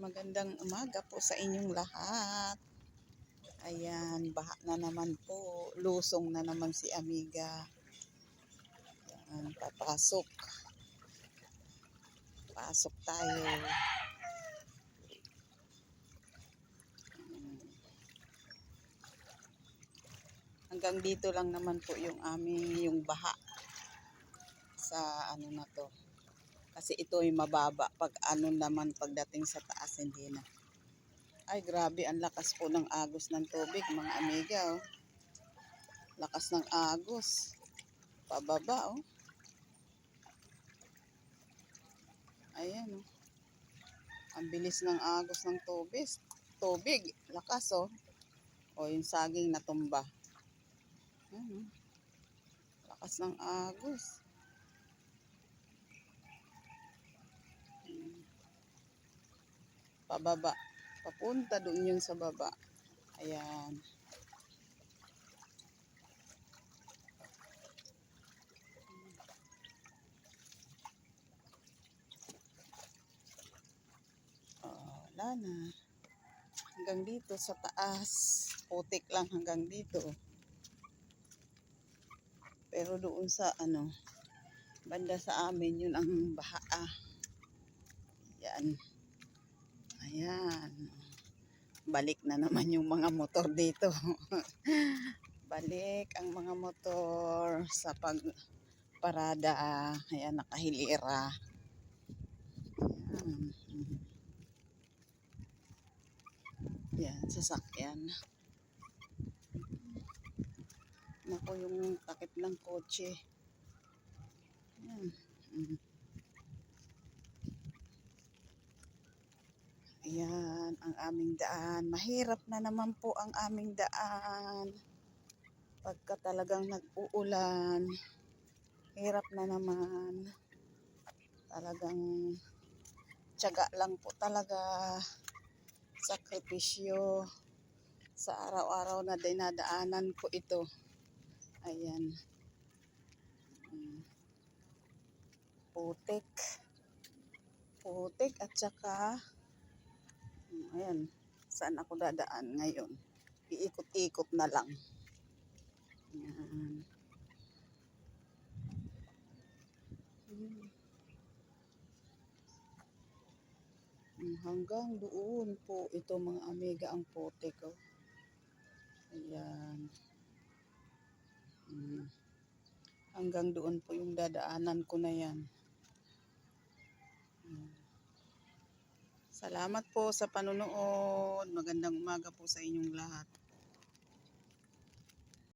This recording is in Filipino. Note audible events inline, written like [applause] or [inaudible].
Magandang umaga po sa inyong lahat. Ayan, baha na naman po. Lusong na naman si Amiga. Ayan, papasok. Pasok tayo. Hanggang dito lang naman po yung aming yung baha sa ano na to. Kasi ito ay mababa. Pag ano naman pagdating sa taas, hindi na. Ay, grabe. Ang lakas po ng agos ng tubig, mga amiga. Oh. Lakas ng agos. Pababa, oh. Ayan, oh. Ang bilis ng agos ng tubig. Tubig. Lakas, oh. O, yung saging natumba. Ayan, oh. Lakas ng agos. Pababa. Papunta doon yun sa baba. Ayan. Oh, wala na. Hanggang dito sa taas. Putik lang hanggang dito. Pero doon sa ano, banda sa amin, yun ang baha. Ah. Yan. Ayan. Balik na naman yung mga motor dito. [laughs] Balik ang mga motor sa pagparada. Ayan, nakahilira. Ayan. Yan, sasakyan. Naku, yung takip ng kotse. Ayan. Mm. Ayan, ang aming daan. Mahirap na naman po ang aming daan. Pagka talagang nag-uulan, hirap na naman. Talagang tiyaga lang po talaga. Sakripisyo sa araw-araw na dinadaanan ko ito. Ayan. Mm. Putik. Putik at saka Ayan, saan ako dadaan ngayon? Iikot-ikot na lang. Ayan. Hanggang doon po ito mga amiga ang pote ko. Ayan. Hanggang doon po yung dadaanan ko na yan. Hmm. Salamat po sa panunood. Magandang umaga po sa inyong lahat.